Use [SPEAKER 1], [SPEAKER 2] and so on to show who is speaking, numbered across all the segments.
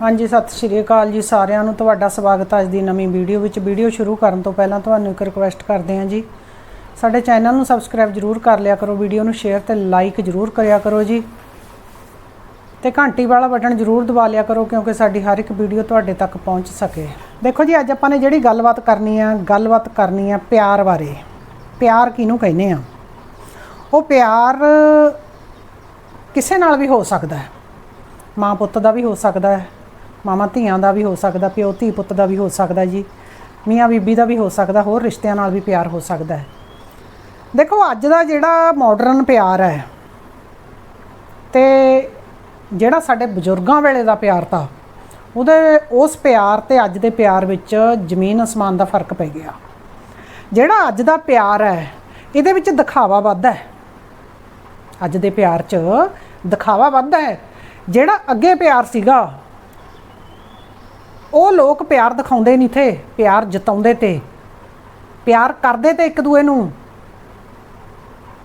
[SPEAKER 1] ਹਾਂਜੀ, ਸਤਿ ਸ਼੍ਰੀ ਅਕਾਲ ਜੀ ਸਾਰਿਆਂ ਨੂੰ। ਤੁਹਾਡਾ ਸਵਾਗਤ ਹੈ ਅੱਜ ਦੀ ਨਵੀਂ ਵੀਡੀਓ ਵਿੱਚ। ਵੀਡੀਓ ਸ਼ੁਰੂ ਕਰਨ ਤੋਂ ਪਹਿਲਾਂ ਤੁਹਾਨੂੰ ਇੱਕ ਰਿਕੁਐਸਟ ਕਰਦੇ ਹਾਂ ਜੀ। ਸਾਡੇ ਚੈਨਲ ਨੂੰ ਸਬਸਕ੍ਰਾਈਬ ਜਰੂਰ ਕਰ ਲਿਆ ਕਰੋ, ਵੀਡੀਓ ਨੂੰ ਸ਼ੇਅਰ ਤੇ ਲਾਈਕ ਜਰੂਰ ਕਰਿਆ ਕਰੋ ਜੀ। ਤੇ ਘੰਟੀ ਵਾਲਾ ਬਟਨ ਜਰੂਰ ਦਬਾ ਲਿਆ ਕਰੋ, ਕਿਉਂਕਿ ਸਾਡੀ ਹਰ ਇੱਕ ਵੀਡੀਓ ਤੁਹਾਡੇ ਤੱਕ ਪਹੁੰਚ ਸਕੇ। ਦੇਖੋ ਜੀ, ਅੱਜ ਆਪਾਂ ਨੇ ਜਿਹੜੀ ਗੱਲਬਾਤ ਕਰਨੀ ਆ, ਗੱਲਬਾਤ ਕਰਨੀ ਆ ਪਿਆਰ ਬਾਰੇ। ਪਿਆਰ ਕਿਹਨੂੰ ਕਹਿੰਦੇ ਆ? ਉਹ ਪਿਆਰ ਕਿਸੇ ਨਾਲ ਵੀ ਹੋ ਸਕਦਾ ਹੈ। ਮਾਂ ਪੁੱਤ ਦਾ ਵੀ ਹੋ ਸਕਦਾ ਹੈ ਮਾਮਾ ਧੀਆਂ ਦਾ ਵੀ ਹੋ ਸਕਦਾ, ਪਿਓ ਧੀ ਪੁੱਤ ਦਾ ਵੀ ਹੋ ਸਕਦਾ ਜੀ, ਮੀਆਂ ਬੀਬੀ ਦਾ ਵੀ ਹੋ ਸਕਦਾ, ਹੋਰ ਰਿਸ਼ਤਿਆਂ ਨਾਲ ਵੀ ਪਿਆਰ ਹੋ ਸਕਦਾ ਹੈ। ਦੇਖੋ, ਅੱਜ ਦਾ ਜਿਹੜਾ ਮਾਡਰਨ ਪਿਆਰ ਹੈ, ਤੇ ਜਿਹੜਾ ਸਾਡੇ ਬਜ਼ੁਰਗਾਂ ਵੇਲੇ ਦਾ ਪਿਆਰ ਤਾਂ, ਉਹਦੇ, ਉਸ ਪਿਆਰ ਤੇ ਅੱਜ ਦੇ ਪਿਆਰ ਵਿੱਚ ਜ਼ਮੀਨ ਅਸਮਾਨ ਦਾ ਫ਼ਰਕ ਪੈ ਗਿਆ। ਜਿਹੜਾ ਅੱਜ ਦਾ ਪਿਆਰ ਹੈ, ਇਹਦੇ ਵਿੱਚ ਦਿਖਾਵਾ ਵੱਧ ਹੈ। ਅੱਜ ਦੇ ਪਿਆਰ 'ਚ ਦਿਖਾਵਾ ਵੱਧ ਹੈ ਜਿਹੜਾ ਅੱਗੇ ਪਿਆਰ ਸੀਗਾ, ਉਹ ਲੋਕ ਪਿਆਰ ਦਿਖਾਉਂਦੇ ਨਹੀਂ ਥੇ, ਪਿਆਰ ਜਤਾਉਂਦੇ ਤੇ। ਪਿਆਰ ਕਰਦੇ ਤੇ ਇੱਕ ਦੂਏ ਨੂੰ।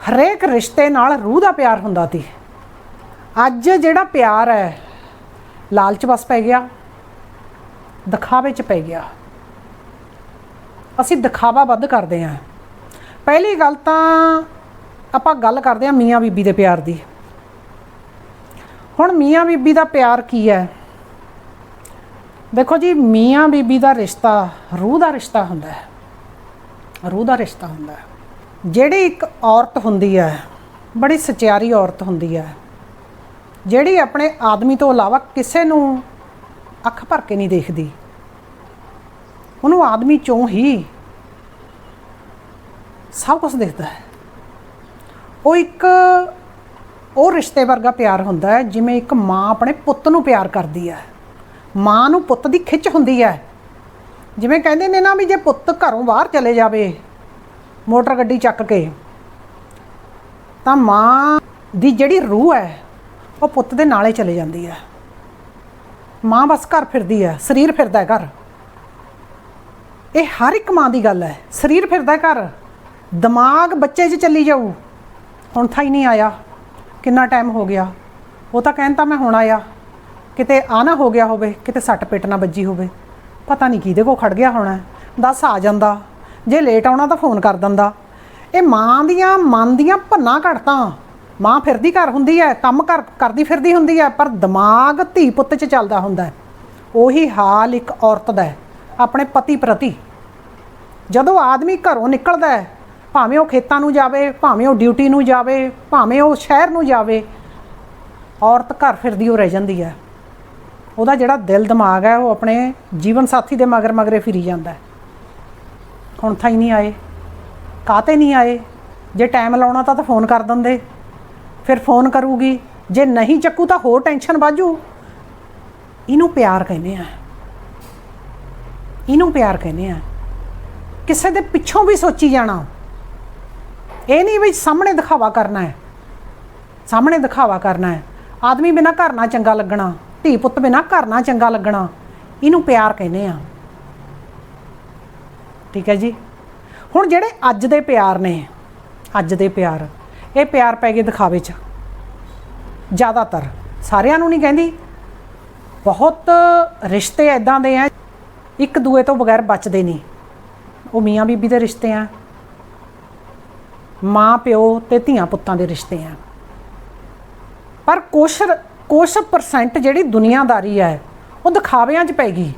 [SPEAKER 1] ਹਰੇਕ ਰਿਸ਼ਤੇ ਨਾਲ ਰੂਹ ਦਾ ਪਿਆਰ ਹੁੰਦਾ ਸੀ। ਅੱਜ ਜਿਹੜਾ ਪਿਆਰ ਹੈ, ਲਾਲਚ ਵਸ ਪੈ ਗਿਆ, ਦਿਖਾਵੇ 'ਚ ਪੈ ਗਿਆ। ਅਸੀਂ ਦਿਖਾਵਾ ਵੱਧ ਕਰਦੇ ਹਾਂ। ਪਹਿਲੀ ਗੱਲ ਤਾਂ ਆਪਾਂ ਗੱਲ ਕਰਦੇ ਹਾਂ ਮੀਆਂ ਬੀਬੀ ਦੇ ਪਿਆਰ ਦੀ। ਹੁਣ ਮੀਆਂ ਬੀਬੀ ਦਾ ਪਿਆਰ ਕੀ ਹੈ? ਦੇਖੋ ਜੀ, ਮੀਆਂ ਬੀਬੀ ਦਾ ਰਿਸ਼ਤਾ ਰੂਹ ਦਾ ਰਿਸ਼ਤਾ ਹੁੰਦਾ ਹੈ। ਰੂਹ ਦਾ ਰਿਸ਼ਤਾ ਹੁੰਦਾ ਹੈ। ਜਿਹੜੀ ਇੱਕ ਔਰਤ ਹੁੰਦੀ ਹੈ, ਬੜੀ ਸਚਿਆਰੀ ਔਰਤ ਹੁੰਦੀ ਹੈ, ਜਿਹੜੀ ਆਪਣੇ ਆਦਮੀ ਤੋਂ ਇਲਾਵਾ ਕਿਸੇ ਨੂੰ ਅੱਖ ਭਰ ਕੇ ਨਹੀਂ ਦੇਖਦੀ, ਉਹਨੂੰ ਆਦਮੀ ਚੋਂ ਹੀ ਸਭ ਕੁਝ ਦਿਖਦਾ ਹੈ। ਉਹ ਇੱਕ ਉਹ ਰਿਸ਼ਤੇ ਵਰਗਾ ਪਿਆਰ ਹੁੰਦਾ ਹੈ, ਜਿਵੇਂ ਇੱਕ ਮਾਂ ਆਪਣੇ ਪੁੱਤ ਨੂੰ ਪਿਆਰ ਕਰਦੀ ਹੈ। ਮਾਂ ਨੂੰ ਪੁੱਤ ਦੀ ਖਿੱਚ ਹੁੰਦੀ ਹੈ। ਜਿਵੇਂ ਕਹਿੰਦੇ ਨੇ ਨਾ ਵੀ ਜੇ ਪੁੱਤ ਘਰੋਂ ਬਾਹਰ ਚਲੇ ਜਾਵੇ, ਮੋਟਰ ਗੱਡੀ ਚੱਕ ਕੇ, ਤਾਂ ਮਾਂ ਦੀ ਜਿਹੜੀ ਰੂਹ ਹੈ, ਉਹ ਪੁੱਤ ਦੇ ਨਾਲੇ ਚਲੇ ਜਾਂਦੀ ਹੈ। ਮਾਂ ਬਸ ਘਰ ਫਿਰਦੀ ਹੈ, ਸਰੀਰ ਫਿਰਦਾ ਹੈ ਘਰ। ਇਹ ਹਰ ਇੱਕ ਮਾਂ ਦੀ ਗੱਲ ਹੈ। ਸਰੀਰ ਫਿਰਦਾ ਘਰ। ਦਿਮਾਗ ਬੱਚੇ 'ਚ ਚੱਲੀ ਜਾਊ। ਹੁਣ ਥਾ ਹੀ ਨਹੀਂ ਆਇਆ। ਕਿੰਨਾ ਟਾਈਮ ਹੋ ਗਿਆ? ਉਹ ਤਾਂ ਕਹਿਣ ਤਾਂ ਮੈਂ ਹੁਣ ਆਇਆ। ਕਿਤੇ ਆ ਨਾ ਹੋ ਗਿਆ ਹੋਵੇ, ਕਿਤੇ ਸੱਟ ਪਿੱਟ ਨਾ ਵੱਜੀ ਹੋਵੇ। ਪਤਾ ਨਹੀਂ ਕਿਹਦੇ ਕੋ ਖੜ ਗਿਆ ਹੋਣਾ। ਦੱਸ ਆ ਜਾਂਦਾ। ਜੇ ਲੇਟ ਆਉਣਾ ਤਾਂ ਫੋਨ ਕਰ ਦਿੰਦਾ। ਇਹ ਮਾਂ ਦੀਆਂ, ਮਨ ਦੀਆਂ ਭੰਨਾ ਘੜਤਾਂ। ਮਾਂ ਫਿਰਦੀ ਘਰ ਹੁੰਦੀ ਹੈ ਕੰਮ ਕਰ, ਕਰਦੀ ਫਿਰਦੀ ਹੁੰਦੀ ਹੈ ਪਰ ਦਿਮਾਗ ਧੀ ਪੁੱਤ 'ਚ ਚੱਲਦਾ ਹੁੰਦਾ ਹੈ ਉਹੀ ਹਾਲ ਇੱਕ ਔਰਤ ਦਾ ਹੈ ਆਪਣੇ ਪਤੀ ਪ੍ਰਤੀ। ਜਦੋਂ ਆਦਮੀ ਘਰੋਂ ਨਿਕਲਦਾ ਹੈ ਭਾਵੇਂ ਉਹ ਖੇਤਾਂ ਨੂੰ ਜਾਵੇ, ਭਾਵੇਂ ਉਹ ਡਿਊਟੀ ਨੂੰ ਜਾਵੇ, ਭਾਵੇਂ ਉਹ ਸ਼ਹਿਰ ਨੂੰ ਜਾਵੇ, ਔਰਤ ਘਰ ਫਿਰਦੀ ਹੋ ਰਹਿ ਜਾਂਦੀ ਹੈ। ਉਹਦਾ ਜਿਹੜਾ ਦਿਲ ਦਿਮਾਗ ਹੈ, ਉਹ ਆਪਣੇ ਜੀਵਨ ਸਾਥੀ ਦੇ ਮਗਰ ਮਗਰੇ ਫਿਰੀ ਜਾਂਦਾ ਹੈ। ਹੁਣ ਥਾਈ ਨਹੀਂ ਆਏ ਕਾਤੇ ਨਹੀਂ ਆਏ? ਜੇ ਟਾਈਮ ਲਾਉਣਾ ਤਾਂ ਤਾਂ ਫੋਨ ਕਰ ਦਿੰਦੇ। ਫਿਰ ਫੋਨ ਕਰੂਗੀ। ਜੇ ਨਹੀਂ ਚੱਕੂ ਤਾਂ ਹੋਰ ਟੈਨਸ਼ਨ ਵਾਜੂ। ਇਹਨੂੰ ਪਿਆਰ ਕਹਿੰਦੇ ਆ। ਇਹਨੂੰ ਪਿਆਰ ਕਹਿੰਦੇ ਆ। ਕਿਸੇ ਦੇ ਪਿੱਛੋਂ ਵੀ ਸੋਚੀ ਜਾਣਾ। ਇਹ ਨਹੀਂ ਵੀ ਸਾਹਮਣੇ ਦਿਖਾਵਾ ਕਰਨਾ ਹੈ। ਸਾਹਮਣੇ ਦਿਖਾਵਾ ਕਰਨਾ ਹੈ। ਆਦਮੀ ਬਿਨਾ ਘਰ ਨਾ ਚੰਗਾ ਲੱਗਣਾ, ਧੀ ਪੁੱਤ ਬਿਨਾ ਘਰ ਨਾ ਚੰਗਾ ਲੱਗਣਾ, ਇਹਨੂੰ ਪਿਆਰ ਕਹਿੰਦੇ ਆ। ਠੀਕ ਹੈ ਜੀ? ਹੁਣ ਜਿਹੜੇ ਅੱਜ ਦੇ ਪਿਆਰ ਨੇ, ਅੱਜ ਦੇ ਪਿਆਰ, ਇਹ ਪਿਆਰ ਪੈ ਗਏ ਦਿਖਾਵੇ 'ਚ। ਜ਼ਿਆਦਾਤਰ। ਸਾਰਿਆਂ ਨੂੰ ਨਹੀਂ ਕਹਿੰਦੀ। ਬਹੁਤ ਰਿਸ਼ਤੇ ਐਦਾਂ ਦੇ ਆ, ਇੱਕ ਦੂਏ ਤੋਂ ਬਗੈਰ ਬਚਦੇ ਨਹੀਂ। ਉਹ ਮੀਆਂ ਬੀਬੀ ਦੇ ਰਿਸ਼ਤੇ ਆ ਮਾਂ, ਪਿਓ ਤੇ ਧੀਆਂ ਪੁੱਤਾਂ ਦੇ ਰਿਸ਼ਤੇ ਆ। ਪਰ ਕੁਛ ਕੁਛ ਪਰਸੈਂਟ ਜਿਹੜੀ ਦੁਨੀਆਦਾਰੀ ਹੈ ਉਹ ਦਿਖਾਵਿਆਂ 'ਚ ਪੈ ਗਈ।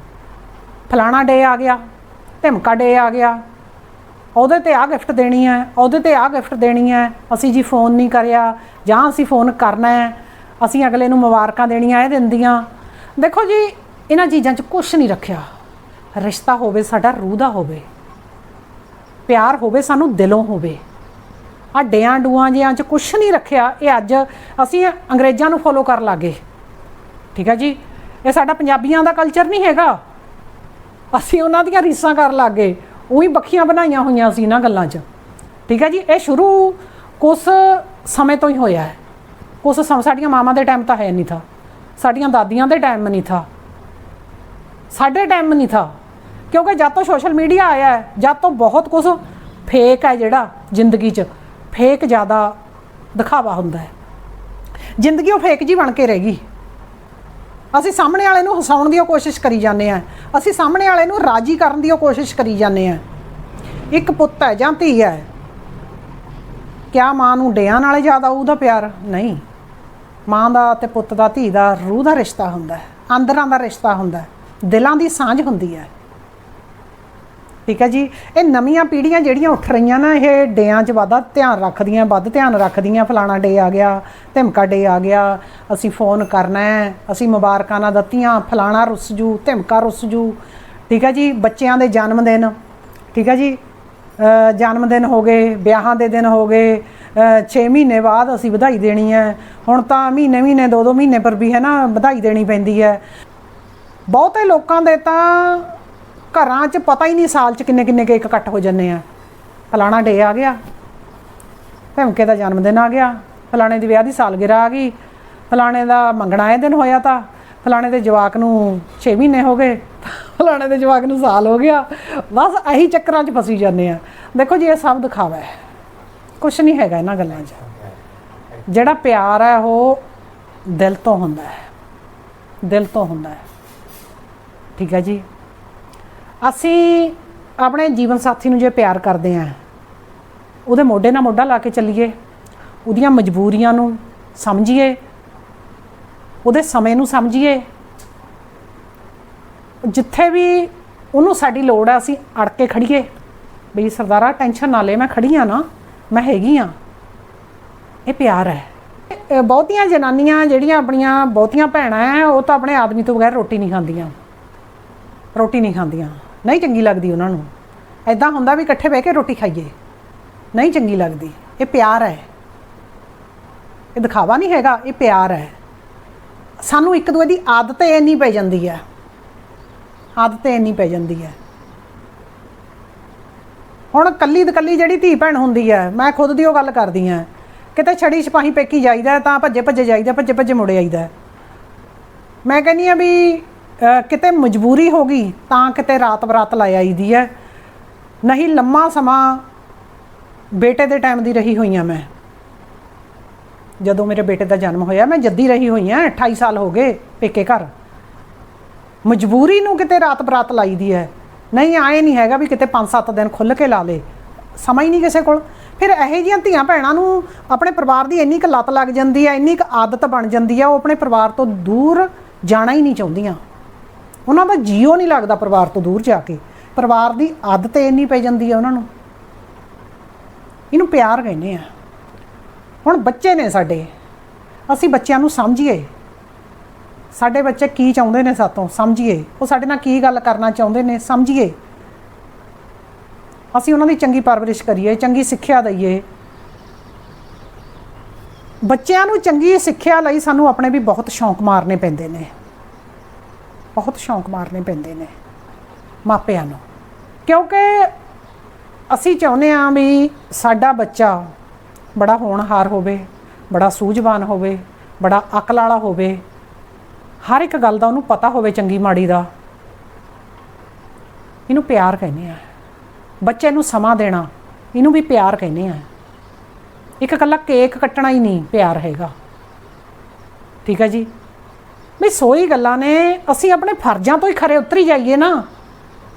[SPEAKER 1] ਫਲਾਣਾ ਡੇ ਆ ਗਿਆ, ਧਮਕਾ ਡੇ ਆ ਗਿਆ। ਉਹਦੇ ਤੇ ਆ ਗਿਫਟ ਦੇਣੀ ਹੈ ਉਹਦੇ ਤੇ ਆ ਗਿਫਟ ਦੇਣੀ ਹੈ ਅਸੀਂ ਜੀ ਫੋਨ ਨਹੀਂ ਕਰਿਆ, ਜਾਂ ਅਸੀਂ ਫੋਨ ਕਰਨਾ ਹੈ, ਅਸੀਂ ਅਗਲੇ ਨੂੰ ਮੁਬਾਰਕਾਂ ਦੇਣੀਆਂ, ਇਹ ਦਿੰਦੀਆਂ। ਦੇਖੋ ਜੀ, ਇਹਨਾਂ ਚੀਜ਼ਾਂ 'ਚ ਕੁਝ ਨਹੀਂ ਰੱਖਿਆ। ਰਿਸ਼ਤਾ ਹੋਵੇ ਸਾਡਾ, ਰੂਹ ਦਾ ਹੋਵੇ, ਪਿਆਰ ਹੋਵੇ ਸਾਨੂੰ, ਦਿਲੋਂ ਹੋਵੇ। ਆ ਡੂਆਂ ਜਿਆਂ 'ਚ ਕੁਝ ਨਹੀਂ ਰੱਖਿਆ। ਇਹ ਅੱਜ ਅਸੀਂ ਅੰਗਰੇਜ਼ਾਂ ਨੂੰ ਫੋਲੋ ਕਰਨ ਲੱਗੇ। ਠੀਕ ਹੈ ਜੀ? ਇਹ ਸਾਡਾ ਪੰਜਾਬੀਆਂ ਦਾ ਕਲਚਰ ਨਹੀਂ ਹੈਗਾ। ਅਸੀਂ ਉਹਨਾਂ ਦੀਆਂ ਰੀਸਾਂ ਕਰਨ ਲੱਗੇ। ਉਹੀ ਬੱਖੀਆਂ ਬਣਾਈਆਂ ਹੋਈਆਂ ਸੀ ਇਹਨਾਂ ਗੱਲਾਂ 'ਚ। ਠੀਕ ਹੈ ਜੀ? ਇਹ ਸ਼ੁਰੂ ਕੁਝ ਸਮੇਂ ਤੋਂ ਹੀ ਹੋਇਆ ਹੈ। ਕੁਝ ਸਮ, ਸਾਡੀਆਂ ਮਾਵਾਂ ਦੇ ਟਾਈਮ ਤਾਂ ਹੈ ਨਹੀਂ ਥਾ। ਸਾਡੀਆਂ ਦਾਦੀਆਂ ਦੇ ਟਾਈਮ ਨਹੀਂ ਥਾ। ਸਾਡੇ ਟਾਈਮ ਨਹੀਂ ਥਾ। ਕਿਉਂਕਿ ਜਦ ਤੋਂ ਸੋਸ਼ਲ ਮੀਡੀਆ ਆਇਆ ਹੈ, ਜਦ ਤੋਂ ਬਹੁਤ ਕੁਝ ਫੇਕ ਹੈ ਜਿਹੜਾ ਜ਼ਿੰਦਗੀ 'ਚ। ਫੇਕ ਜ਼ਿਆਦਾ ਦਿਖਾਵਾ ਹੁੰਦਾ ਹੈ। ਜ਼ਿੰਦਗੀ ਉਹ ਫੇਕ ਜੀ ਬਣ ਕੇ ਰਹਿ ਗਈ। ਅਸੀਂ ਸਾਹਮਣੇ ਵਾਲੇ ਨੂੰ ਹਸਾਉਣ ਦੀ ਕੋਸ਼ਿਸ਼ ਕਰੀ ਜਾਂਦੇ ਆ ਅਸੀਂ ਸਾਹਮਣੇ ਵਾਲੇ ਨੂੰ ਰਾਜੀ ਕਰਨ ਦੀ ਕੋਸ਼ਿਸ਼ ਕਰੀ ਜਾਂਦੇ ਆ ਇੱਕ ਪੁੱਤ ਹੈ ਜਾਂ ਧੀ ਹੈ। ਕਿਆ ਮਾਂ ਨੂੰ ਡਿਆਂ ਨਾਲੇ ਜ਼ਿਆਦਾ ਉਹਦਾ ਪਿਆਰ? ਨਹੀਂ। ਮਾਂ ਦਾ ਤੇ ਪੁੱਤ ਦਾ, ਧੀ ਦਾ, ਰੂਹ ਦਾ ਰਿਸ਼ਤਾ ਹੁੰਦਾ ਹੈ। ਅੰਦਰਾਂ ਦਾ ਰਿਸ਼ਤਾ ਹੁੰਦਾ ਹੈ। ਦਿਲਾਂ ਦੀ ਸਾਂਝ ਹੁੰਦੀ ਹੈ। ਠੀਕ ਹੈ ਜੀ? ਇਹ ਨਵੀਆਂ ਪੀੜ੍ਹੀਆਂ ਜਿਹੜੀਆਂ ਉੱਠ ਰਹੀਆਂ ਨਾ, ਇਹ ਡੇਆਂ 'ਚ ਵਾਧਾ ਧਿਆਨ ਰੱਖਦੀਆਂ, ਵੱਧ ਧਿਆਨ ਰੱਖਦੀਆਂ, ਫਲਾਣਾ ਡੇ ਆ ਗਿਆ, ਧਮਕਾ ਡੇ ਆ ਗਿਆ, ਅਸੀਂ ਫੋਨ ਕਰਨਾ ਹੈ, ਅਸੀਂ ਮੁਬਾਰਕਾਂ ਨਾ ਦਿੱਤੀਆਂ, ਫਲਾਣਾ ਰੁੱਸ ਜੂ, ਧਮਕਾ ਰੁੱਸ ਜੂ। ਠੀਕ ਹੈ ਜੀ? ਬੱਚਿਆਂ ਦੇ ਜਨਮ ਦਿਨ, ਠੀਕ ਹੈ ਜੀ? ਜਨਮ ਦਿਨ ਹੋ ਗਏ, ਵਿਆਹਾਂ ਦੇ ਦਿਨ ਹੋ ਗਏ 6 ਮਹੀਨੇ ਬਾਅਦ ਅਸੀਂ ਵਧਾਈ ਦੇਣੀ ਹੈ। ਹੁਣ ਤਾਂ ਮਹੀਨੇ ਮਹੀਨੇ, ਦੋ ਦੋ ਮਹੀਨੇ ਪਰ ਵੀ ਹੈ ਨਾ, ਵਧਾਈ ਦੇਣੀ ਪੈਂਦੀ ਹੈ। ਬਹੁਤੇ ਲੋਕਾਂ ਦੇ ਤਾਂ ਘਰਾਂ 'ਚ ਪਤਾ ਹੀ ਨਹੀਂ ਸਾਲ 'ਚ ਕਿੰਨੇ ਕਿੰਨੇ ਕੇਕ ਇਕੱਠ ਹੋ ਜੰਨੇ ਆ। ਫਲਾਣਾ ਡੇ ਆ ਗਿਆ ਭਮਕੇ ਦਾ ਜਨਮ ਦਿਨ ਆ ਗਿਆ, ਫਲਾਣੇ ਦੀ ਵਿਆਹ ਦੀ ਸਾਲਗਿਰਾ ਆ ਗਈ, ਫਲਾਣੇ ਦਾ ਮੰਗਣਾ ਇਹ ਦਿਨ ਹੋਇਆ ਤਾਂ, ਫਲਾਣੇ ਦੇ ਜਵਾਕ ਨੂੰ 6 ਮਹੀਨੇ ਹੋ ਗਏ, ਫਲਾਣੇ ਦੇ ਜਵਾਕ ਨੂੰ ਸਾਲ ਹੋ ਗਿਆ, ਬਸ ਇਹੀ ਚੱਕਰਾਂ 'ਚ ਫਸੀ ਜਾਂਦੇ ਆ। ਦੇਖੋ ਜੀ, ਇਹ ਸਭ ਦਿਖਾਵਾ ਹੈ। ਕੁਝ ਨਹੀਂ ਹੈਗਾ ਇਹਨਾਂ ਗੱਲਾਂ 'ਚ। ਜਿਹੜਾ ਪਿਆਰ ਹੈ, ਉਹ ਦਿਲ ਤੋਂ ਹੁੰਦਾ ਹੈ। ਦਿਲ ਤੋਂ ਹੁੰਦਾ ਹੈ। ਠੀਕ ਹੈ ਜੀ? ਅਸੀਂ ਆਪਣੇ ਜੀਵਨ ਸਾਥੀ ਨੂੰ ਜੇ ਪਿਆਰ ਕਰਦੇ ਆਂ ਉਹਦੇ ਮੋਢੇ ਨਾਲ ਮੋਢਾ ਲਾ ਕੇ ਚੱਲੀਏ, ਉਹਦੀਆਂ ਮਜਬੂਰੀਆਂ ਨੂੰ ਸਮਝੀਏ, ਉਹਦੇ ਸਮੇਂ ਨੂੰ ਸਮਝੀਏ, ਜਿੱਥੇ ਵੀ ਉਹਨੂੰ ਸਾਡੀ ਲੋੜ ਆ, ਅਸੀਂ ਅੜ ਕੇ ਖੜੀਏ। ਬਈ ਸਰਦਾਰਾ, ਟੈਨਸ਼ਨ ਨਾ ਲੈ, ਮੈਂ ਖੜੀ ਆ ਨਾ, ਮੈਂ ਹੈਗੀ ਆ। ਇਹ ਪਿਆਰ ਹੈ। ਬਹੁਤੀਆਂ ਜਨਾਨੀਆਂ ਜਿਹੜੀਆਂ ਆਪਣੀਆਂ ਬਹੁਤੀਆਂ ਭੈਣਾਂ ਹੈ ਉਹ ਤਾਂ ਆਪਣੇ ਆਦਮੀ ਤੋਂ ਬਗੈਰ ਰੋਟੀ ਨਹੀਂ ਖਾਂਦੀਆਂ। ਰੋਟੀ ਨਹੀਂ ਖਾਂਦੀਆਂ। ਨਹੀਂ ਚੰਗੀ ਲੱਗਦੀ ਉਹਨਾਂ ਨੂੰ। ਐਦਾਂ ਹੁੰਦਾ ਵੀ ਇਕੱਠੇ ਬਹਿ ਕੇ ਰੋਟੀ ਖਾਈਏ। ਨਹੀਂ ਚੰਗੀ ਲੱਗਦੀ। ਇਹ ਪਿਆਰ ਹੈ। ਇਹ ਦਿਖਾਵਾ ਨਹੀਂ ਹੈਗਾ, ਇਹ ਪਿਆਰ ਹੈ। ਸਾਨੂੰ ਇੱਕ ਦੂਜੇ ਦੀ ਆਦਤ ਇੰਨੀ ਪੈ ਜਾਂਦੀ ਹੈ। ਆਦਤ ਇੰਨੀ ਪੈ ਜਾਂਦੀ ਹੈ। ਹੁਣ ਕੱਲੀ ਦਕੱਲੀ ਜਿਹੜੀ ਧੀ ਭੈਣ ਹੁੰਦੀ ਹੈ, ਮੈਂ ਖੁਦ ਦੀ ਉਹ ਗੱਲ ਕਰਦੀ ਆ ਕਿਤੇ ਛੜੀ ਛਪਾਹੀ ਪੇਕੀ ਜਾਈਦਾ, ਤਾਂ ਭੱਜੇ ਭੱਜੇ ਜਾਈਦਾ, ਭੱਜੇ ਭੱਜੇ ਮੁੜੇ ਆਈਦਾ। ਮੈਂ ਕਹਿੰਨੀ ਆ ਵੀ ਕਿਤੇ ਮਜਬੂਰੀ ਹੋ ਗਈ ਤਾਂ ਕਿਤੇ ਰਾਤ ਬਰਾਤ ਲਾਈ ਆਈਦੀ ਹੈ ਨਹੀਂ ਲੰਮਾ ਸਮਾਂ ਬੇਟੇ ਦੇ ਟਾਈਮ ਦੀ ਰਹੀ ਹੋਈ ਆ ਮੈਂ। ਜਦੋਂ ਮੇਰੇ ਬੇਟੇ ਦਾ ਜਨਮ ਹੋਇਆ, ਮੈਂ ਜੱਦੀ ਰਹੀ ਹੋਈ ਆ 28 ਸਾਲ ਹੋ ਗਏ ਪੇਕੇ ਘਰ। ਮਜਬੂਰੀ ਨੂੰ ਕਿਤੇ ਰਾਤ ਬਰਾਤ ਲਾਈ ਦੀ ਹੈ ਨਹੀਂ, ਆਏ ਨਹੀਂ ਹੈਗਾ ਵੀ ਕਿਤੇ 5-7 ਦਿਨ ਖੁੱਲ ਕੇ ਲਾ ਲੇ। ਸਮਾਂ ਹੀ ਨਹੀਂ ਕਿਸੇ ਕੋਲ। ਫਿਰ ਇਹੋ ਜਿਹੀਆਂ ਧੀਆਂ ਭੈਣਾਂ ਨੂੰ ਆਪਣੇ ਪਰਿਵਾਰ ਦੀ ਇੰਨੀ ਕੁ ਲੱਤ ਲੱਗ ਜਾਂਦੀ ਹੈ ਇੰਨੀ ਕੁ ਆਦਤ ਬਣ ਜਾਂਦੀ ਹੈ ਉਹ ਆਪਣੇ ਪਰਿਵਾਰ ਤੋਂ ਦੂਰ ਜਾਣਾ ਹੀ ਨਹੀਂ ਚਾਹੁੰਦੀਆਂ। ਉਹਨਾਂ ਦਾ ਜੀਓ ਨਹੀਂ ਲੱਗਦਾ ਪਰਿਵਾਰ ਤੋਂ ਦੂਰ ਜਾ ਕੇ। ਪਰਿਵਾਰ ਦੀ ਆਦਤ ਇੰਨੀ ਪੈ ਜਾਂਦੀ ਹੈ ਉਹਨਾਂ ਨੂੰ। ਇਹਨੂੰ ਪਿਆਰ ਕਹਿੰਦੇ ਆ। ਹੁਣ ਬੱਚੇ ਨੇ ਸਾਡੇ। ਅਸੀਂ ਬੱਚਿਆਂ ਨੂੰ ਸਮਝੀਏ। ਸਾਡੇ ਬੱਚੇ ਕੀ ਚਾਹੁੰਦੇ ਨੇ ਸਾਤੋਂ? ਸਮਝੀਏ। ਉਹ ਸਾਡੇ ਨਾਲ ਕੀ ਗੱਲ ਕਰਨਾ ਚਾਹੁੰਦੇ ਨੇ? ਸਮਝੀਏ। ਅਸੀਂ ਉਹਨਾਂ ਦੀ ਚੰਗੀ ਪਰਵਰਿਸ਼ ਕਰੀਏ, ਚੰਗੀ ਸਿੱਖਿਆ ਦਈਏ। ਬੱਚਿਆਂ ਨੂੰ ਚੰਗੀ ਸਿੱਖਿਆ ਲਈ ਸਾਨੂੰ ਆਪਣੇ ਵੀ ਬਹੁਤ ਸ਼ੌਂਕ ਮਾਰਨੇ ਪੈਂਦੇ ਨੇ। ਬਹੁਤ ਸ਼ੌਂਕ ਮਾਰਨੇ ਪੈਂਦੇ ਨੇ ਮਾਪਿਆਂ ਨੂੰ। ਕਿਉਂਕਿ ਅਸੀਂ ਚਾਹੁੰਦੇ ਹਾਂ ਵੀ ਸਾਡਾ ਬੱਚਾ ਬੜਾ ਹੋਣਹਾਰ ਹੋਵੇ, ਬੜਾ ਸੂਝਵਾਨ ਹੋਵੇ, ਬੜਾ ਅਕਲ ਵਾਲਾ ਹੋਵੇ। ਹਰ ਇੱਕ ਗੱਲ ਦਾ ਉਹਨੂੰ ਪਤਾ ਹੋਵੇ ਚੰਗੀ ਮਾੜੀ ਦਾ। ਇਹਨੂੰ ਪਿਆਰ ਕਹਿੰਦੇ ਆ। ਬੱਚੇ ਨੂੰ ਸਮਾਂ ਦੇਣਾ, ਇਹਨੂੰ ਵੀ ਪਿਆਰ ਕਹਿੰਦੇ ਆ। ਇੱਕ ਇਕੱਲਾ ਕੇਕ ਕੱਟਣਾ ਹੀ ਨਹੀਂ ਪਿਆਰ ਹੈਗਾ। ਠੀਕ ਹੈ ਜੀ? ਵੀ ਸੋਈ ਗੱਲਾਂ ਨੇ, ਅਸੀਂ ਆਪਣੇ ਫਰਜ਼ਾਂ ਤੋਂ ਹੀ ਖਰੇ ਉਤਰੀ ਜਾਈਏ ਨਾ।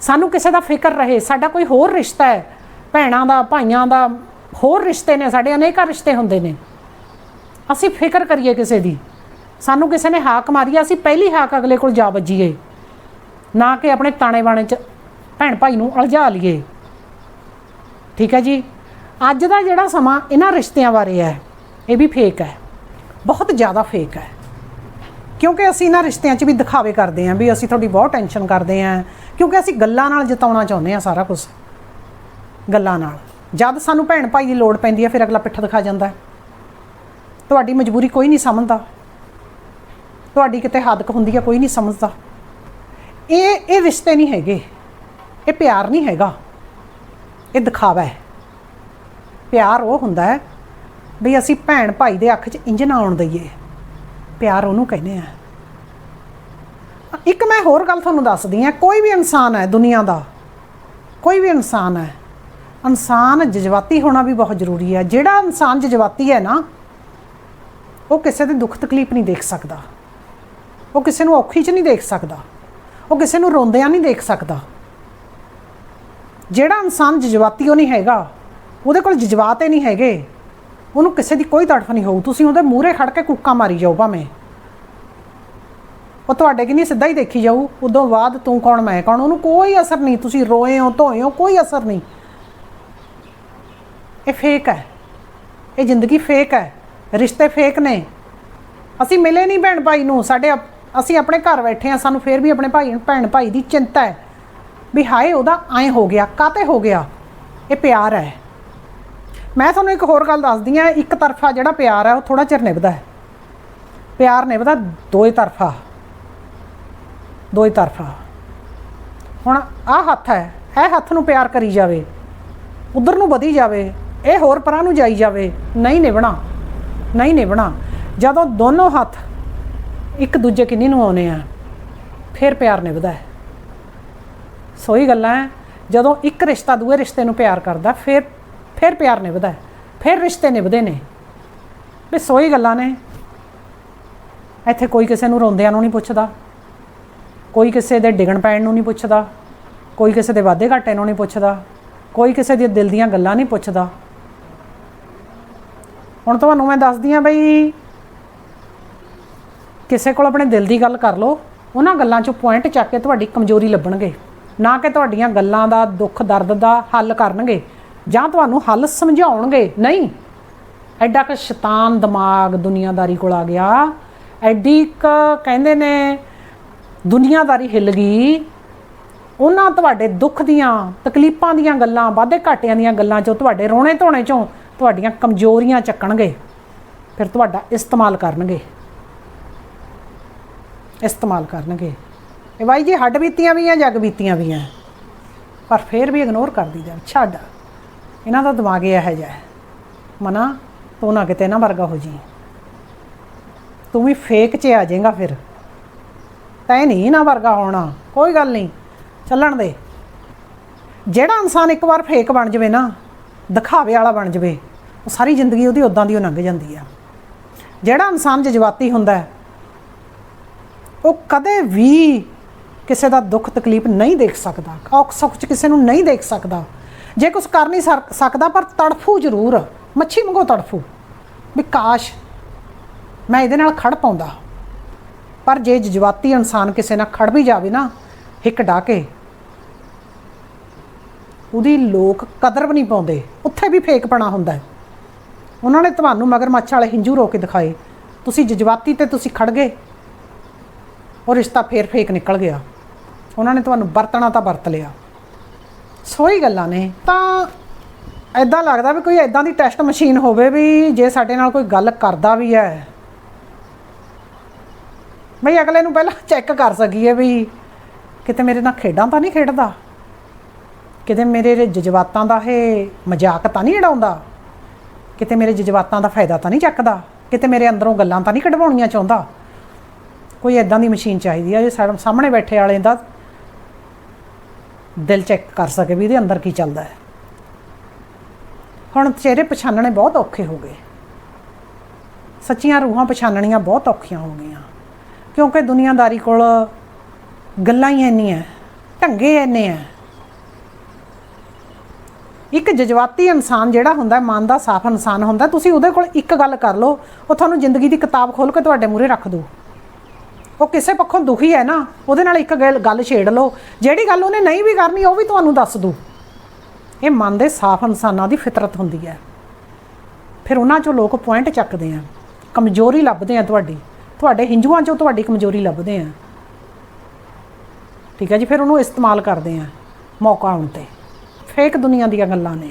[SPEAKER 1] ਸਾਨੂੰ ਕਿਸੇ ਦਾ ਫਿਕਰ ਰਹੇ, ਸਾਡਾ ਕੋਈ ਹੋਰ ਰਿਸ਼ਤਾ ਹੈ। ਭੈਣਾਂ ਦਾ, ਭਾਈਆਂ ਦਾ ਹੋਰ ਰਿਸ਼ਤੇ ਨੇ, ਸਾਡੇ ਅਨੇਕਾਂ ਰਿਸ਼ਤੇ ਹੁੰਦੇ ਨੇ। ਅਸੀਂ ਫਿਕਰ ਕਰੀਏ ਕਿਸੇ ਦੀ। ਸਾਨੂੰ ਕਿਸੇ ਨੇ ਹਾਕ ਮਾਰੀ ਅਸੀਂ ਪਹਿਲੀ ਹਾਕ ਅਗਲੇ ਕੋਲ ਜਾ ਵੱਜੀਏ। ਨਾ ਕਿ ਆਪਣੇ ਤਾਣੇ ਬਾਣੇ ਚ ਭੈਣ ਭਾਈ ਨੂੰ ਅਲਝਾ ਲਈਏ। ਠੀਕ ਹੈ ਜੀ? ਅੱਜ ਦਾ ਜਿਹੜਾ ਸਮਾਂ ਇਹਨਾਂ ਰਿਸ਼ਤਿਆਂ ਬਾਰੇ ਹੈ, ਇਹ ਵੀ ਫੇਕ ਹੈ। ਬਹੁਤ ਜ਼ਿਆਦਾ ਫੇਕ ਹੈ। ਕਿਉਂਕਿ ਅਸੀਂ ਇਹਨਾਂ ਰਿਸ਼ਤਿਆਂ 'ਚ ਵੀ ਦਿਖਾਵੇ ਕਰਦੇ ਆਂ ਵੀ ਅਸੀਂ ਤੁਹਾਡੀ ਬਹੁਤ ਟੈਨਸ਼ਨ ਕਰਦੇ ਆਂ ਕਿਉਂਕਿ ਅਸੀਂ ਗੱਲਾਂ ਨਾਲ ਜਿਤਾਉਣਾ ਚਾਹੁੰਦੇ ਆਂ ਸਾਰਾ ਕੁਝ ਗੱਲਾਂ ਨਾਲ। ਜਦ ਸਾਨੂੰ ਭੈਣ ਭਾਈ ਦੀ ਲੋੜ ਪੈਂਦੀ ਹੈ, ਫਿਰ ਅਗਲਾ ਪਿੱਠ ਦਿਖਾ ਜਾਂਦਾ ਤੁਹਾਡੀ ਮਜਬੂਰੀ ਕੋਈ ਨਹੀਂ ਸਮਝਦਾ। ਤੁਹਾਡੀ ਕਿਤੇ ਹੱਦਕ ਹੁੰਦੀ ਹੈ, ਕੋਈ ਨਹੀਂ ਸਮਝਦਾ। ਇਹ ਇਹ ਰਿਸ਼ਤੇ ਨਹੀਂ ਹੈਗੇ। ਇਹ ਪਿਆਰ ਨਹੀਂ ਹੈਗਾ। ਇਹ ਦਿਖਾਵਾ ਹੈ। ਪਿਆਰ ਉਹ ਹੁੰਦਾ ਹੈ ਵੀ ਅਸੀਂ ਭੈਣ ਭਾਈ ਦੇ ਅੱਖ 'ਚ ਇੰਜ ਨਾ ਆਉਣ ਦਈਏ। ਪਿਆਰ ਉਹਨੂੰ ਕਹਿੰਦੇ ਆ। ਇੱਕ ਮੈਂ ਹੋਰ ਗੱਲ ਤੁਹਾਨੂੰ ਦੱਸਦੀ ਆ ਕੋਈ ਵੀ ਇਨਸਾਨ ਹੈ ਦੁਨੀਆ ਦਾ, ਕੋਈ ਵੀ ਇਨਸਾਨ ਹੈ, ਇਨਸਾਨ ਜਜ਼ਬਾਤੀ ਹੋਣਾ ਵੀ ਬਹੁਤ ਜ਼ਰੂਰੀ ਹੈ। ਜਿਹੜਾ ਇਨਸਾਨ ਜਜ਼ਬਾਤੀ ਹੈ ਨਾ, ਉਹ ਕਿਸੇ ਦੇ ਦੁੱਖ ਤਕਲੀਫ ਨਹੀਂ ਦੇਖ ਸਕਦਾ। ਉਹ ਕਿਸੇ ਨੂੰ ਔਖੀ 'ਚ ਨਹੀਂ ਦੇਖ ਸਕਦਾ। ਉਹ ਕਿਸੇ ਨੂੰ ਰੋਂਦਿਆਂ ਨਹੀਂ ਦੇਖ ਸਕਦਾ। ਜਿਹੜਾ ਇਨਸਾਨ ਜਜ਼ਬਾਤੀ ਉਹ ਨਹੀਂ ਹੈਗਾ, ਉਹਦੇ ਕੋਲ ਜਜ਼ਬਾਤ ਹੀ ਨਹੀਂ ਹੈਗੇ। ਉਹਨੂੰ ਕਿਸੇ ਦੀ ਕੋਈ ਤੜਫ ਨਹੀਂ ਹੋਊ। ਤੁਸੀਂ ਉਹਦੇ ਮੂਹਰੇ ਖੜ ਕੇ ਕੁੱਕਾ ਮਾਰੀ ਜਾਓ ਭਾਵੇਂ। ਉਹ ਤੁਹਾਡੇ ਕਿੰਨੀ ਸਿੱਧਾ ਹੀ ਦੇਖੀ ਜਾਊ। ਉਦੋਂ ਬਾਅਦ ਤੂੰ ਕੌਣ, ਮੈਂ ਕੌਣ? ਉਹਨੂੰ ਕੋਈ ਅਸਰ ਨਹੀਂ। ਤੁਸੀਂ ਰੋਏ ਹੋ, ਧੋਏ ਹੋ, ਕੋਈ ਅਸਰ ਨਹੀਂ। ਇਹ ਫੇਕ ਹੈ। ਇਹ ਜ਼ਿੰਦਗੀ ਫੇਕ ਹੈ। ਰਿਸ਼ਤੇ ਫੇਕ ਨੇ। ਅਸੀਂ ਮਿਲੇ ਨਹੀਂ ਭੈਣ ਭਾਈ ਨੂੰ। ਸਾਡੇ ਅਪ- ਅਸੀਂ ਆਪਣੇ ਘਰ ਬੈਠੇ ਆ ਸਾਨੂੰ ਫੇਰ ਵੀ ਆਪਣੇ ਭਾਈ ਭੈਣ ਭਾਈ ਦੀ ਚਿੰਤਾ ਹੈ। ਵੀ ਹਾਏ, ਉਹਦਾ ਐ ਹੋ ਗਿਆ ਕਾਤੇ ਹੋ ਗਿਆ? ਇਹ ਪਿਆਰ ਹੈ। ਮੈਂ ਤੁਹਾਨੂੰ ਇੱਕ ਹੋਰ ਗੱਲ ਦੱਸਦੀ ਆ ਇੱਕ ਤਰਫਾ ਜਿਹੜਾ ਪਿਆਰ ਹੈ ਉਹ ਥੋੜਾ ਚਿਰ ਨਿਭਦਾ ਹੈ। ਪਿਆਰ ਨਿਭਦਾ ਦੋਏ ਤਰਫਾ ਦੋਏ ਤਰਫਾ। ਹੁਣ ਆਹ ਹੱਥ ਹੈ, ਇਹ ਹੱਥ ਨੂੰ ਪਿਆਰ ਕਰੀ ਜਾਵੇ, ਉਧਰ ਨੂੰ ਵਧੀ ਜਾਵੇ, ਇਹ ਹੋਰ ਪਰਾਂ ਨੂੰ ਜਾਈ ਜਾਵੇ, ਨਹੀਂ ਨਿਭਣਾ ਨਹੀਂ ਨਿਭਣਾ। ਜਦੋਂ ਦੋਨੋਂ ਹੱਥ ਇੱਕ ਦੂਜੇ ਕਿੰਨੀ ਨੂੰ ਆਉਨੇ ਆ, ਫਿਰ ਪਿਆਰ ਨਿਭਦਾ ਹੈ। ਸੋਈ ਗੱਲਾਂ ਜਦੋਂ ਇੱਕ ਰਿਸ਼ਤਾ ਦੂਏ ਰਿਸ਼ਤੇ ਨੂੰ ਪਿਆਰ ਕਰਦਾ, ਫਿਰ ਫਿਰ ਪਿਆਰ ਨਿਭਦਾ ਹੈ, ਫਿਰ ਰਿਸ਼ਤੇ ਨਿਭਦੇ ਨੇ। ਵੀ ਸੋਈ ਗੱਲਾਂ ਨੇ। ਇੱਥੇ ਕੋਈ ਕਿਸੇ ਨੂੰ ਰੋਂਦਿਆਂ ਨੂੰ ਨਹੀਂ ਪੁੱਛਦਾ। ਕੋਈ ਕਿਸੇ ਦੇ ਡਿਗਣ ਪੈਣ ਨੂੰ ਨਹੀਂ ਪੁੱਛਦਾ। ਕੋਈ ਕਿਸੇ ਦੇ ਵਾਧੇ ਘਾਟੇ ਨੂੰ ਨਹੀਂ ਪੁੱਛਦਾ। ਕੋਈ ਕਿਸੇ ਦੇ ਦਿਲ ਦੀਆਂ ਗੱਲਾਂ ਨਹੀਂ ਪੁੱਛਦਾ। ਹੁਣ ਤੁਹਾਨੂੰ ਮੈਂ ਦੱਸਦੀ ਆ ਬਈ, ਕਿਸੇ ਕੋਲ ਆਪਣੇ ਦਿਲ ਦੀ ਗੱਲ ਕਰ ਲਓ, ਉਹਨਾਂ ਗੱਲਾਂ 'ਚੋਂ ਪੁਆਇੰਟ ਚੱਕ ਕੇ ਤੁਹਾਡੀ ਕਮਜ਼ੋਰੀ ਲੱਭਣਗੇ। ਨਾ ਕਿ ਤੁਹਾਡੀਆਂ ਗੱਲਾਂ ਦਾ ਦੁੱਖ, ਦਰਦ ਦਾ ਹੱਲ ਕਰਨਗੇ। ਜਾਂ ਤੁਹਾਨੂੰ ਹੱਲ ਸਮਝਾਉਣਗੇ? ਨਹੀਂ। ਐਡਾ ਕ ਸ਼ੈਤਾਨ ਦਿਮਾਗ ਦੁਨੀਆਦਾਰੀ ਕੋਲ ਆ ਗਿਆ। ਐਡੀ ਕ ਕਹਿੰਦੇ ਨੇ, ਦੁਨੀਆਦਾਰੀ ਹਿੱਲ ਗਈ। ਉਹਨਾਂ ਤੁਹਾਡੇ ਦੁੱਖ ਦੀਆਂ, ਤਕਲੀਫਾਂ ਦੀਆਂ ਗੱਲਾਂ, ਵਾਧੇ ਘਾਟਿਆਂ ਦੀਆਂ ਗੱਲਾਂ 'ਚੋਂ ਤੁਹਾਡੇ ਰੋਣੇ ਧੋਣੇ 'ਚੋਂ ਤੁਹਾਡੀਆਂ ਕਮਜ਼ੋਰੀਆਂ ਚੱਕਣਗੇ। ਫਿਰ ਤੁਹਾਡਾ ਇਸਤੇਮਾਲ ਕਰਨਗੇ। ਇਸਤੇਮਾਲ ਕਰਨਗੇ। ਇਹ ਬਾਈ ਜੀ, ਹੱਡ ਬੀਤੀਆਂ ਵੀ ਆ, ਜੱਗ ਬੀਤੀਆਂ ਵੀ ਆ। ਪਰ ਫਿਰ ਵੀ ਇਗਨੋਰ ਕਰਦੀ ਦਈਦਾ। ਛੱਡ। ਇਹਨਾਂ ਦਾ ਦਿਮਾਗ ਇਹ ਹੈ ਜਿਹਾ ਹੈ। ਮਨਾ, ਤੂੰ ਨਾ ਕਿਤੇ ਨਾ ਵਰਗਾ ਹੋ ਜੀ ਤੂੰ ਵੀ ਫੇਕ 'ਚ ਆ ਜਾਏਗਾ ਫਿਰ। ਤੈਂ ਨਹੀਂ ਨਾ ਵਰਗਾ ਹੋਣਾ। ਕੋਈ ਗੱਲ ਨਹੀਂ, ਚੱਲਣ ਦੇ। ਜਿਹੜਾ ਇਨਸਾਨ ਇੱਕ ਵਾਰ ਫੇਕ ਬਣ ਜਵੇ ਨਾ, ਦਿਖਾਵੇ ਵਾਲਾ ਬਣ ਜਵੇ, ਉਹ ਸਾਰੀ ਜ਼ਿੰਦਗੀ ਉਹਦੀ ਉਦਾਂ ਦੀ ਉਹ ਲੰਘ ਜਾਂਦੀ ਆ। ਜਿਹੜਾ ਇਨਸਾਨ ਜਜ਼ਬਾਤੀ ਹੁੰਦਾ ਉਹ ਕਦੇ ਵੀ ਕਿਸੇ ਦਾ ਦੁੱਖ ਤਕਲੀਫ ਨਹੀਂ ਦੇਖ ਸਕਦਾ। ਔਖ ਸੁੱਖ ਚ ਕਿਸੇ ਨੂੰ ਨਹੀਂ ਦੇਖ ਸਕਦਾ। ਜੇ ਕੁਝ ਕਰ ਨਹੀਂ ਸਕਦਾ, ਪਰ ਤੜਫੂ ਜ਼ਰੂਰ। ਮੱਛੀ ਮੰਗੋ ਤੜਫੂ। ਵੀ ਕਾਸ਼ ਮੈਂ ਇਹਦੇ ਨਾਲ ਖੜ ਪਾਉਂਦਾ। ਪਰ ਜੇ ਜਜ਼ਬਾਤੀ ਇਨਸਾਨ ਕਿਸੇ ਨਾਲ ਖੜ ਵੀ ਜਾਵੇ ਨਾ, ਹਿੱਕ ਡਾ ਕੇ ਉਹਦੀ ਲੋਕ ਕਦਰ ਵੀ ਨਹੀਂ ਪਾਉਂਦੇ। ਉੱਥੇ ਵੀ ਫੇਕਪਣਾ ਹੁੰਦਾ ਉਹਨਾਂ ਨੇ ਤੁਹਾਨੂੰ ਮਗਰਮੱਛ ਵਾਲੇ ਹਿੰਜੂ ਰੋ ਕੇ ਦਿਖਾਏ। ਤੁਸੀਂ ਜਜ਼ਬਾਤੀ ਤੇ ਤੁਸੀਂ ਖੜ ਗਏ। ਉਹ ਰਿਸ਼ਤਾ ਫੇਰ ਫੇਕ ਨਿਕਲ ਗਿਆ। ਉਹਨਾਂ ਨੇ ਤੁਹਾਨੂੰ ਵਰਤਣਾ ਤਾਂ ਵਰਤ ਲਿਆ। ਸੋਹੀ ਗੱਲਾਂ ਨੇ। ਤਾਂ ਐਦਾਂ ਲੱਗਦਾ ਵੀ ਕੋਈ ਐਦਾਂ ਦੀ ਟੈਸਟ ਮਸ਼ੀਨ ਹੋਵੇ ਵੀ ਜੇ ਸਾਡੇ ਨਾਲ ਕੋਈ ਗੱਲ ਕਰਦਾ ਵੀ ਹੈ। ਬਈ ਅਗਲੇ ਨੂੰ ਪਹਿਲਾਂ ਚੈੱਕ ਕਰ ਸਕੀਏ ਵੀ ਕਿਤੇ ਮੇਰੇ ਨਾਲ ਖੇਡਾਂ ਤਾਂ ਨਹੀਂ ਖੇਡਦਾ। ਕਿਤੇ ਮੇਰੇ ਜਜ਼ਬਾਤਾਂ ਦਾ ਇਹ ਮਜ਼ਾਕ ਤਾਂ ਨਹੀਂ ਉਡਾਉਂਦਾ। ਕਿਤੇ ਮੇਰੇ ਜਜ਼ਬਾਤਾਂ ਦਾ ਫਾਇਦਾ ਤਾਂ ਨਹੀਂ ਚੱਕਦਾ। ਕਿਤੇ ਮੇਰੇ ਅੰਦਰੋਂ ਗੱਲਾਂ ਤਾਂ ਨਹੀਂ ਕਢਵਾਉਣੀਆਂ ਚਾਹੁੰਦਾ। ਕੋਈ ਐਦਾਂ ਦੀ ਮਸ਼ੀਨ ਚਾਹੀਦੀ ਆ, ਜੇ ਸਾਡੇ ਸਾਹਮਣੇ ਬੈਠੇ ਵਾਲੇ ਦਾ ਦਿਲ ਚੈੱਕ ਕਰ ਸਕੇ ਵੀ ਇਹਦੇ ਅੰਦਰ ਕੀ ਚੱਲਦਾ ਹੈ। ਹੁਣ ਚਿਹਰੇ ਪਛਾਣਨੇ ਬਹੁਤ ਔਖੇ ਹੋ ਗਏ। ਸੱਚੀਆਂ ਰੂਹਾਂ ਪਛਾਣਨੀਆਂ ਬਹੁਤ ਔਖੀਆਂ ਹੋ ਗਈਆਂ। ਕਿਉਂਕਿ ਦੁਨੀਆਦਾਰੀ ਕੋਲ ਗੱਲਾਂ ਹੀ ਇੰਨੀਆਂ ਢੰਗੇ ਇੰਨੇ ਆ ਇੱਕ ਜਜ਼ਬਾਤੀ ਇਨਸਾਨ ਜਿਹੜਾ ਹੁੰਦਾ ਮਨ ਦਾ ਸਾਫ਼ ਇਨਸਾਨ ਹੁੰਦਾ ਤੁਸੀਂ ਉਹਦੇ ਕੋਲ ਇੱਕ ਗੱਲ ਕਰ ਲਓ, ਉਹ ਤੁਹਾਨੂੰ ਜ਼ਿੰਦਗੀ ਦੀ ਕਿਤਾਬ ਖੋਲ ਕੇ ਤੁਹਾਡੇ ਮੂਹਰੇ ਰੱਖ ਦੂ ਉਹ ਕਿਸੇ ਪੱਖੋਂ ਦੁਖੀ ਹੈ ਨਾ, ਉਹਦੇ ਨਾਲ ਇੱਕ ਗੱਲ ਗੱਲ ਛੇੜ ਲਓ। ਜਿਹੜੀ ਗੱਲ ਉਹਨੇ ਨਹੀਂ ਵੀ ਕਰਨੀ, ਉਹ ਵੀ ਤੁਹਾਨੂੰ ਦੱਸ ਦੂ ਇਹ ਮਨ ਦੇ ਸਾਫ਼ ਇਨਸਾਨਾਂ ਦੀ ਫਿਤਰਤ ਹੁੰਦੀ ਹੈ। ਫਿਰ ਉਹਨਾਂ ਚੋਂ ਲੋਕ ਪੁਆਇੰਟ ਚੱਕਦੇ ਆ। ਕਮਜ਼ੋਰੀ ਲੱਭਦੇ ਆ ਤੁਹਾਡੀ। ਤੁਹਾਡੇ ਹਿੰਜੂਆਂ ਚੋਂ ਤੁਹਾਡੀ ਕਮਜ਼ੋਰੀ ਲੱਭਦੇ ਆ। ਠੀਕ ਹੈ ਜੀ, ਫਿਰ ਉਹਨੂੰ ਇਸਤੇਮਾਲ ਕਰਦੇ ਆ ਮੌਕਾ ਆਉਣ ਤੇ। ਫੇਕ ਦੁਨੀਆ ਦੀਆਂ ਗੱਲਾਂ ਨੇ।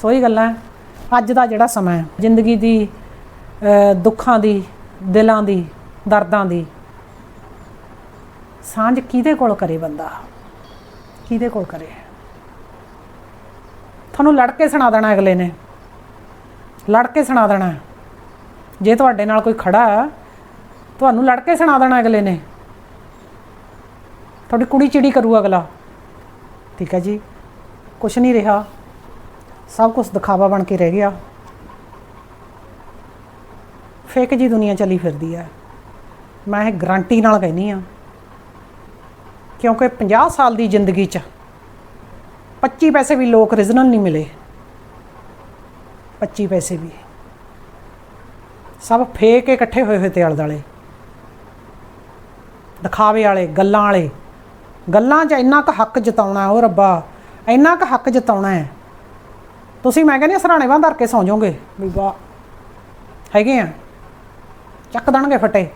[SPEAKER 1] ਸੋਈ ਗੱਲਾਂ ਅੱਜ ਦਾ ਜਿਹੜਾ ਸਮਾਂ ਹੈ, ਜ਼ਿੰਦਗੀ ਦੀ ਦੁੱਖਾਂ ਦੀ ਦਿਲਾਂ ਦੀ ਦਰਦਾਂ ਦੀ। ਸਾਂਝ ਕਿਹਦੇ ਕੋਲ ਕਰੇ ਬੰਦਾ? ਕਿਹਦੇ ਕੋਲ ਕਰੇ? ਤੁਹਾਨੂੰ ਲੜ ਕੇ ਸੁਣਾ ਦੇਣਾ ਅਗਲੇ ਨੇ। ਲੜ ਕੇ ਸੁਣਾ ਦੇਣਾ। ਜੇ ਤੁਹਾਡੇ ਨਾਲ ਕੋਈ ਖੜਾ ਹੈ, ਤੁਹਾਨੂੰ ਲੜ ਕੇ ਸੁਣਾ ਦੇਣਾ ਅਗਲੇ ਨੇ। ਤੁਹਾਡੀ ਕੁੜੀ ਚਿੜੀ ਕਰੂ ਅਗਲਾ। ਠੀਕ ਹੈ ਜੀ। ਕੁਛ ਨਹੀਂ ਰਿਹਾ। ਸਭ ਕੁਝ ਦਿਖਾਵਾ ਬਣ ਕੇ ਰਹਿ ਗਿਆ। ਫੇਕ ਜੀ ਦੁਨੀਆ ਚੱਲੀ ਫਿਰਦੀ ਹੈ ਮੈਂ ਇਹ ਗਰੰਟੀ ਨਾਲ ਕਹਿੰਦੀ ਆ ਕਿਉਂਕਿ 50 ਸਾਲ ਦੀ ਜ਼ਿੰਦਗੀ 'ਚ 25 ਪੈਸੇ ਵੀ ਲੋਕ ਰੀਜਨਲ ਨਹੀਂ ਮਿਲੇ। 25 ਪੈਸੇ ਵੀ। ਸਭ ਫੇਕ ਇਕੱਠੇ ਹੋਏ ਹੋਏ ਤੇ ਆਲੇ ਦੁਆਲੇ। ਦਿਖਾਵੇ ਵਾਲੇ ਗੱਲਾਂ ਵਾਲੇ ਗੱਲਾਂ 'ਚ ਇੰਨਾ ਕੁ ਹੱਕ ਜਤਾਉਣਾ ਹੈ ਉਹ ਰੱਬਾ ਇੰਨਾ ਕੁ ਹੱਕ ਜਤਾਉਣਾ ਹੈ। ਤੁਸੀਂ ਮੈਂ ਕਹਿੰਦੀ ਹਾਂ ਸਰਾਣੇ ਬਾਂਹ ਧਰ ਕੇ ਸੌਂ ਜਾਓਗੇ। ਵੀ ਵਾਹ ਹੈਗੇ ਆ। ਚੱਕ ਦੇਣਗੇ ਫੱਟੇ।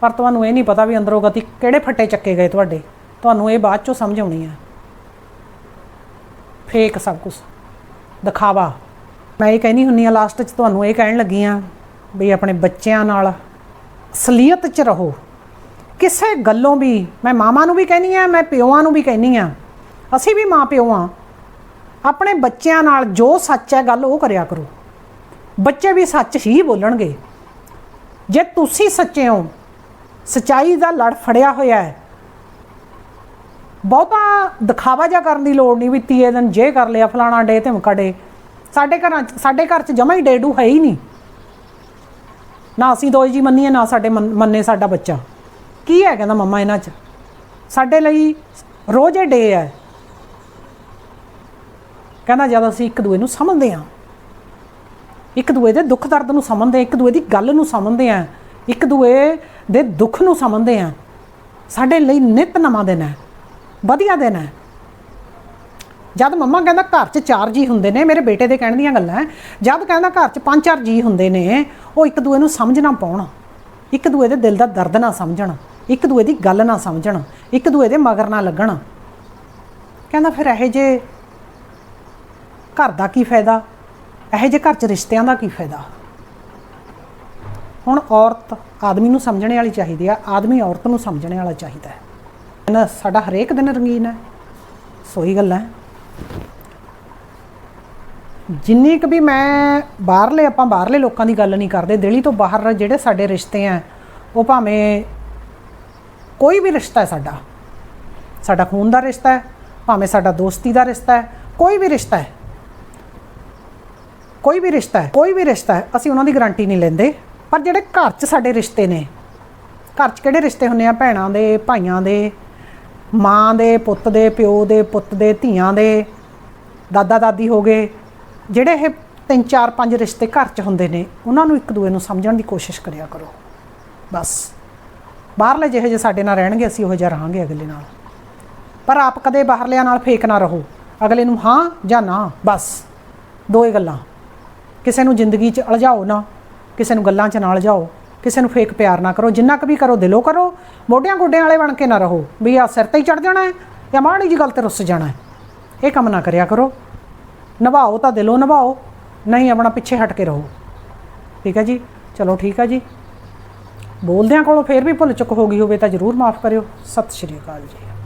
[SPEAKER 1] ਪਰ ਤੁਹਾਨੂੰ ਇਹ ਨਹੀਂ ਪਤਾ ਵੀ ਅੰਦਰੋਂ ਗਤੀ ਕਿਹੜੇ ਫੱਟੇ ਚੱਕੇ ਗਏ ਤੁਹਾਡੇ। ਤੁਹਾਨੂੰ ਇਹ ਬਾਅਦ ਚੋਂ ਸਮਝ ਆਉਣੀ ਆ। ਫੇਕ ਸਭ ਕੁਝ ਦਿਖਾਵਾ। ਮੈਂ ਇਹ ਕਹਿਣੀ ਹੁੰਨੀ ਆ ਲਾਸਟ 'ਚ ਤੁਹਾਨੂੰ ਇਹ ਕਹਿਣ ਲੱਗੀ ਆ ਵੀ ਆਪਣੇ ਬੱਚਿਆਂ ਨਾਲ ਅਸਲੀਅਤ 'ਚ ਰਹੋ। ਕਿਸੇ ਗੱਲੋਂ ਵੀ, ਮੈਂ ਮਾਮਾ ਨੂੰ ਵੀ ਕਹਿਨੀ ਆ, ਮੈਂ ਪਿਓਾਂ ਨੂੰ ਵੀ ਕਹਿਨੀ ਆ। ਅਸੀਂ ਵੀ ਮਾਂ ਪਿਓ ਆ। ਆਪਣੇ ਬੱਚਿਆਂ ਨਾਲ ਜੋ ਸੱਚ ਹੈ, ਗੱਲ ਉਹ ਕਰਿਆ ਕਰੋ। ਬੱਚੇ ਵੀ ਸੱਚ ਹੀ ਬੋਲਣਗੇ। ਜੇ ਤੁਸੀਂ ਸੱਚੇ ਹੋ, ਸਚਾਈ ਦਾ ਲੜ ਫੜਿਆ ਹੋਇਆ ਹੈ, ਬਹੁਤਾ ਦਿਖਾਵਾ ਜਾ ਕਰਨ ਦੀ ਲੋੜ ਨਹੀਂ ਵੀ ਤੀਏ ਦਿਨ ਜੇ ਕਰ ਲਿਆ ਫਲਾਣਾ ਡੇ ਤੇ ਡੇ। ਸਾਡੇ ਘਰਾਂ 'ਚ, ਸਾਡੇ ਘਰ 'ਚ ਜਮਾ ਹੀ ਡੇਡੂ ਹੈ ਹੀ ਨਹੀਂ। ਨਾ ਅਸੀਂ ਦੋਈ ਜੀ ਮੰਨੀਏ, ਨਾ ਸਾਡੇ ਮੰਨ- ਮੰਨੇ ਸਾਡਾ ਬੱਚਾ। ਕੀ ਹੈ ਕਹਿੰਦਾ ਮੰਮਾ ਇਹਨਾਂ 'ਚ? ਸਾਡੇ ਲਈ ਰੋਜ਼ ਡੇ ਹੈ। ਕਹਿੰਦਾ ਜਦ ਅਸੀਂ ਇੱਕ ਦੂਏ ਨੂੰ ਸਮਝਦੇ ਹਾਂ ਇੱਕ ਦੂਏ ਦੇ ਦੁੱਖ ਦਰਦ ਨੂੰ ਸਮਝਦੇ ਹਾਂ, ਇੱਕ ਦੂਏ ਦੀ ਗੱਲ ਨੂੰ ਸਮਝਦੇ ਹਾਂ, ਇੱਕ ਦੂਏ ਦੇ ਦੁੱਖ ਨੂੰ ਸਮਝਦੇ ਹਾਂ। ਸਾਡੇ ਲਈ ਨਿਤ ਨਵਾਂ ਦਿਨ ਹੈ, ਵਧੀਆ ਦਿਨ ਹੈ। ਜਦ ਮੰਮਾ ਕਹਿੰਦਾ ਘਰ 'ਚ ਚਾਰ ਜੀ ਹੁੰਦੇ ਨੇ, ਮੇਰੇ ਬੇਟੇ ਦੇ ਕਹਿਣ ਦੀਆਂ ਗੱਲਾਂ ਜਦ ਕਹਿੰਦਾ ਘਰ 'ਚ ਪੰਜ ਚਾਰ ਜੀ ਹੁੰਦੇ ਨੇ, ਉਹ ਇੱਕ ਦੂਏ ਨੂੰ ਸਮਝ ਨਾ ਪਾਉਣ, ਇੱਕ ਦੂਏ ਦੇ ਦਿਲ ਦਾ ਦਰਦ ਨਾ ਸਮਝਣ, ਇੱਕ ਦੂਏ ਦੀ ਗੱਲ ਨਾ ਸਮਝਣ, ਇੱਕ ਦੂਏ ਦੇ ਮਗਰ ਨਾ ਲੱਗਣ। ਕਹਿੰਦਾ ਫਿਰ ਇਹ ਜੇ ਘਰ ਦਾ ਕੀ ਫਾਇਦਾ? ਇਹੋ ਜਿਹੇ ਘਰ 'ਚ ਰਿਸ਼ਤਿਆਂ ਦਾ ਕੀ ਫਾਇਦਾ? ਹੁਣ ਔਰਤ ਆਦਮੀ ਨੂੰ ਸਮਝਣੇ ਵਾਲੀ ਚਾਹੀਦੀ ਆ, ਆਦਮੀ ਔਰਤ ਨੂੰ ਸਮਝਣੇ ਵਾਲਾ ਚਾਹੀਦਾ ਹੈ। ਨਾ ਸਾਡਾ ਹਰੇਕ ਦਿਨ ਰੰਗੀਨ ਹੈ ਸੋਈ ਗੱਲ ਹੈ। ਜਿੰਨੀ ਕੁ ਵੀ ਮੈਂ ਬਾਹਰਲੇ, ਆਪਾਂ ਬਾਹਰਲੇ ਲੋਕਾਂ ਦੀ ਗੱਲ ਨਹੀਂ ਕਰਦੇ, ਦਿੱਲੀ ਤੋਂ ਬਾਹਰ ਜਿਹੜੇ ਸਾਡੇ ਰਿਸ਼ਤੇ ਆ ਉਹ ਭਾਵੇਂ ਕੋਈ ਵੀ ਰਿਸ਼ਤਾ ਹੈ ਸਾਡਾ ਸਾਡਾ ਖੂਨ ਦਾ ਰਿਸ਼ਤਾ ਹੈ, ਭਾਵੇਂ ਸਾਡਾ ਦੋਸਤੀ ਦਾ ਰਿਸ਼ਤਾ ਹੈ, ਕੋਈ ਵੀ ਰਿਸ਼ਤਾ ਹੈ ਕੋਈ ਵੀ ਰਿਸ਼ਤਾ ਹੈ, ਕੋਈ ਵੀ ਰਿਸ਼ਤਾ ਹੈ, ਅਸੀਂ ਉਹਨਾਂ ਦੀ ਗਾਰੰਟੀ ਨਹੀਂ ਲੈਂਦੇ। ਪਰ ਜਿਹੜੇ ਘਰ 'ਚ ਸਾਡੇ ਰਿਸ਼ਤੇ ਨੇ, ਘਰ 'ਚ ਕਿਹੜੇ ਰਿਸ਼ਤੇ ਹੁੰਦੇ ਆ? ਭੈਣਾਂ ਦੇ, ਭਾਈਆਂ ਦੇ, ਮਾਂ ਦੇ, ਪੁੱਤ ਦੇ, ਪਿਓ ਦੇ, ਪੁੱਤ ਦੇ, ਧੀਆਂ ਦੇ, ਦਾਦਾ, ਦਾਦੀ ਹੋ ਗਏ। ਜਿਹੜੇ ਇਹ ਤਿੰਨ, ਚਾਰ, ਪੰਜ ਰਿਸ਼ਤੇ ਘਰ 'ਚ ਹੁੰਦੇ ਨੇ, ਉਹਨਾਂ ਨੂੰ ਇੱਕ ਦੂਏ ਨੂੰ ਸਮਝਣ ਦੀ ਕੋਸ਼ਿਸ਼ ਕਰਿਆ ਕਰੋ। ਬਸ। ਬਾਹਰਲੇ ਜਿਹੇ ਜੇ ਸਾਡੇ ਨਾਲ ਰਹਿਣਗੇ, ਅਸੀਂ ਉਹ ਜਿਹਾ ਰਹਾਂਗੇ ਅਗਲੇ ਨਾਲ। ਪਰ ਆਪ ਕਦੇ ਬਾਹਰਲਿਆਂ ਨਾਲ ਫੇਕ ਨਾ ਰਹੋ। ਅਗਲੇ ਨੂੰ ਹਾਂ ਜਾਂ ਨਾ, ਬਸ। ਦੋ ਹੀ ਗੱਲਾਂ। ਕਿਸੇ ਨੂੰ ਜ਼ਿੰਦਗੀ 'ਚ ਉਲਝਾਓ ਨਾ, ਕਿਸੇ ਨੂੰ ਗੱਲਾਂ 'ਚ ਨਾ ਉਲਝਾਓ ਕਿਸੇ ਨੂੰ ਫੇਕ ਪਿਆਰ ਨਾ ਕਰੋ, ਜਿੰਨਾ ਕੁ ਵੀ ਕਰੋ, ਦਿਲੋਂ ਕਰੋ, ਮੋਢਿਆਂ ਗੋਡਿਆਂ ਵਾਲੇ ਬਣ ਕੇ ਨਾ ਰਹੋ, ਵੀ ਆ ਸਿਰ ਤੇ ਹੀ ਚੜ ਜਾਣਾ ਹੈ ਜਾਂ ਮਾੜੀ ਜੀ ਗੱਲ ਤੇ ਰੁੱਸ ਜਾਣਾ ਹੈ। ਇਹ ਕੰਮ ਨਾ ਕਰਿਆ ਕਰੋ। ਨਿਭਾਓ ਤਾਂ ਦਿਲੋਂ ਨਿਭਾਓ, ਨਹੀਂ ਆਪਣਾ ਪਿੱਛੇ ਹਟ ਕੇ ਰਹੋ। ਠੀਕ ਹੈ ਜੀ? ਚਲੋ ਠੀਕ ਹੈ ਜੀ। ਬੋਲਦਿਆਂ ਕੋਲੋਂ ਫੇਰ ਵੀ ਭੁੱਲ ਚੁੱਕ ਹੋ ਗਈ ਹੋਵੇ ਤਾਂ ਜ਼ਰੂਰ ਮਾਫ ਕਰਿਓ। ਸਤਿ ਸ਼੍ਰੀ ਅਕਾਲ ਜੀ।